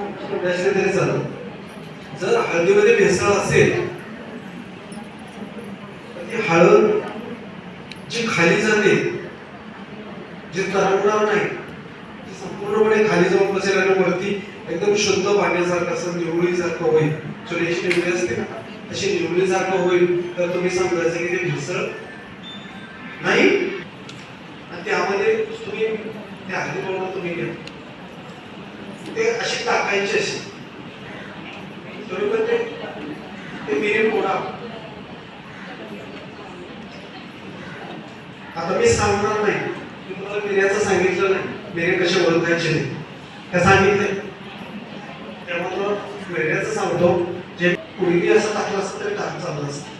नसले तरी चालत जर हळदीमध्ये भेसळ असेल तर ती हळद जी खाली जाते जी तरंगणार नाही ती संपूर्णपणे खाली जाऊन बसेल आणि वरती एकदम शुद्ध पाण्यासारखं असं निवळीसारखं होईल. सुरेश निवळी असते ना तशी निवळीसारखं होईल. तर तुम्ही समजायचं की ते भेसळ नाही. आणि त्यामध्ये तुम्ही त्या हळदी तुम्ही घ्या. ते अशी टाकायची अशी. तुम्ही पण ते ते मिरी फोडा. आता मी सांगणार नाही. मी तुम्हाला मिऱ्याचं सांगितलं नाही. मिरे कसे ओळखायचे नाही. ते सांगितलंय. त्यामुळे तुला मिऱ्याचं सांगतो. जे पूर्वी असं टाकलं असतं तरी टाक चाललं असतं.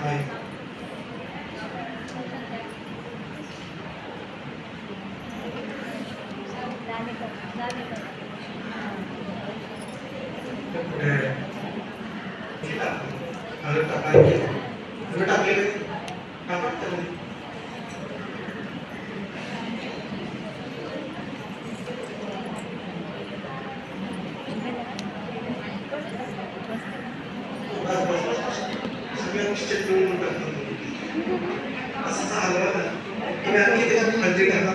Thank you. ते कुठे आहे? हे टाक. हळद टाकायची. तुम्ही टाकले का ते? टाका त्यामध्ये. बस, बस, बस. सगळ्या गोष्टी मिळून टाकतो. असं झालं ना. तुम्ही आणखी त्याच्यात हळदी टाका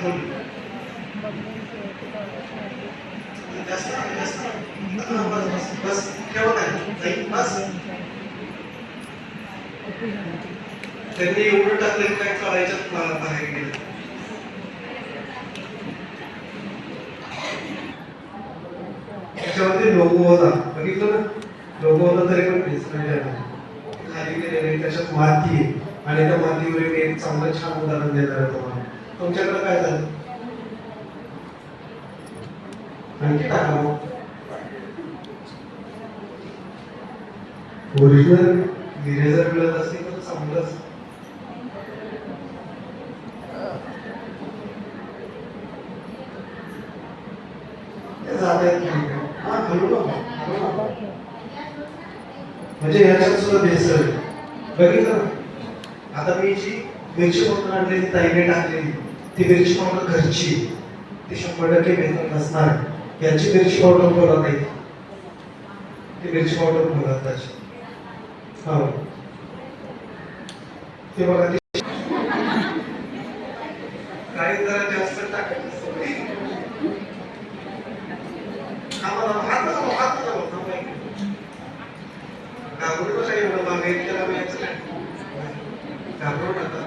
त्यांनी एवढं टाकलं काय कळायच्यात बाहेर गेलं त्याच्यावरती लोगो होता बघितलं ना लोगो होता तरी पण भेसळ झाला. खाली गेलेले त्याच्यात माती आहे. आणि त्या मातीवर एक चांगलं छान उदाहरण देणार आहे तुम्हाला तुमच्याकडे काय झालं आणखी टाका ओरिजिनल इरेझर मिळत असेल तर चांगलंच म्हणजे ह्याच्यात सुद्धा भेसळ बघितलं आता मी जी मिरची पावडर आणलेली ताईने टाकलेली ती मिरची पावडर घरची ती शंभर टक्के भेसळ नसणार. आहे. याची मिरची पावडर बोलत नाही ती मिरची पावडर बोलत त्याची हो ते बघा ती काही जरा जास्त टाकायचं सवय. थांबा, थांबा, हात नका लावू, हात नका लावू, थांबा एक मिनिट. घाबरू नका एवढं मागे त्याला यायचं नाही घाबरू नका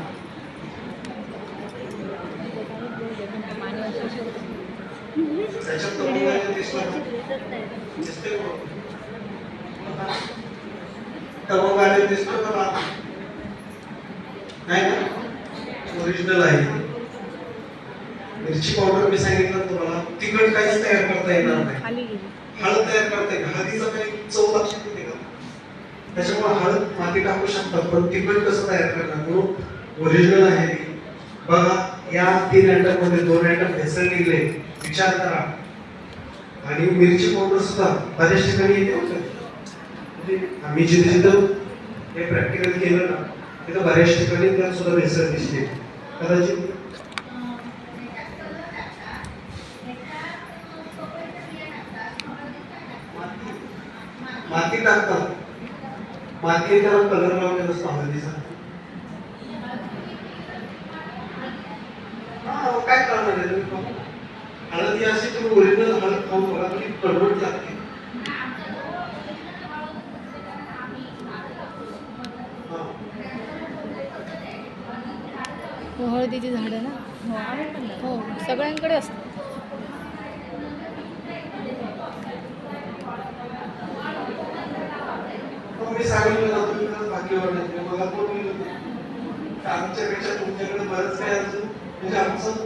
त्याच्यात तो मोबाईल दिसला ना? दिसतोय का? तो मोबाईल दिसतो का? नाही ना? ओरिजिनल आहे. मिरची पावडर मी सांगितलं तुम्हाला. तिखट काहीच तयार करता येणार नाही. हळद तयार करता येईल. हळदीचा काही चव लक्षात येते का? त्याच्यामुळे हळद माती टाकू शकतात पण तिखट कसं तयार करणार म्हणून ओरिजिनल आहे. बघा या तीन आयटममध्ये दोन आयटम भेसळ निघले विचार करा. आणि मिरची पावडर सुद्धा बऱ्याच ठिकाणी येते होतं. म्हणजे आम्ही जिथे जिथं हे प्रॅक्टिकल केलं ना तिथं बऱ्याच ठिकाणी त्यात सुद्धा भेसळ दिसते. कदाचित माती टाकतात. माती त्याला कलर लावलेला असतो हळदीचा काय करणार आहे हळद ही अशी तुम्ही ओरिजिनल लागते हा. हो हळदीची झाडं ना हो सगळ्यांकडे असतात मग मी सांगितलं ना तुम्ही खरंच भाग्यवान आहे. मला कोण बोललं नाही. तर आमच्यापेक्षा तुमच्याकडे बरंच काय अजून म्हणजे आमचं.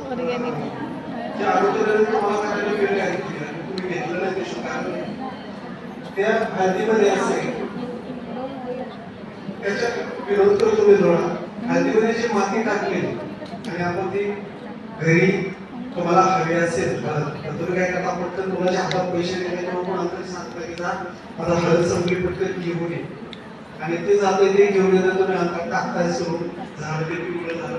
जे आरोग्य तुम्हाला करायला वेळ आहे घेतलं नाही ते स्वीकारलं त्या हळदीमध्ये असेल त्याच्या विरोध करतो मी थोडा हळदीमध्ये जी माती टाकली आणि आपण ती घरी तुम्हाला हवी असेल हळद तर तुम्ही काय करता पटकन तुम्हाला हातात पैसे दिले किंवा कोणाला सांगता की ना मला हळद संपली पटकन घेऊन ये. आणि ते जाते ते घेऊन येतात तुम्ही अंगात टाकताय सोडून. झाड ते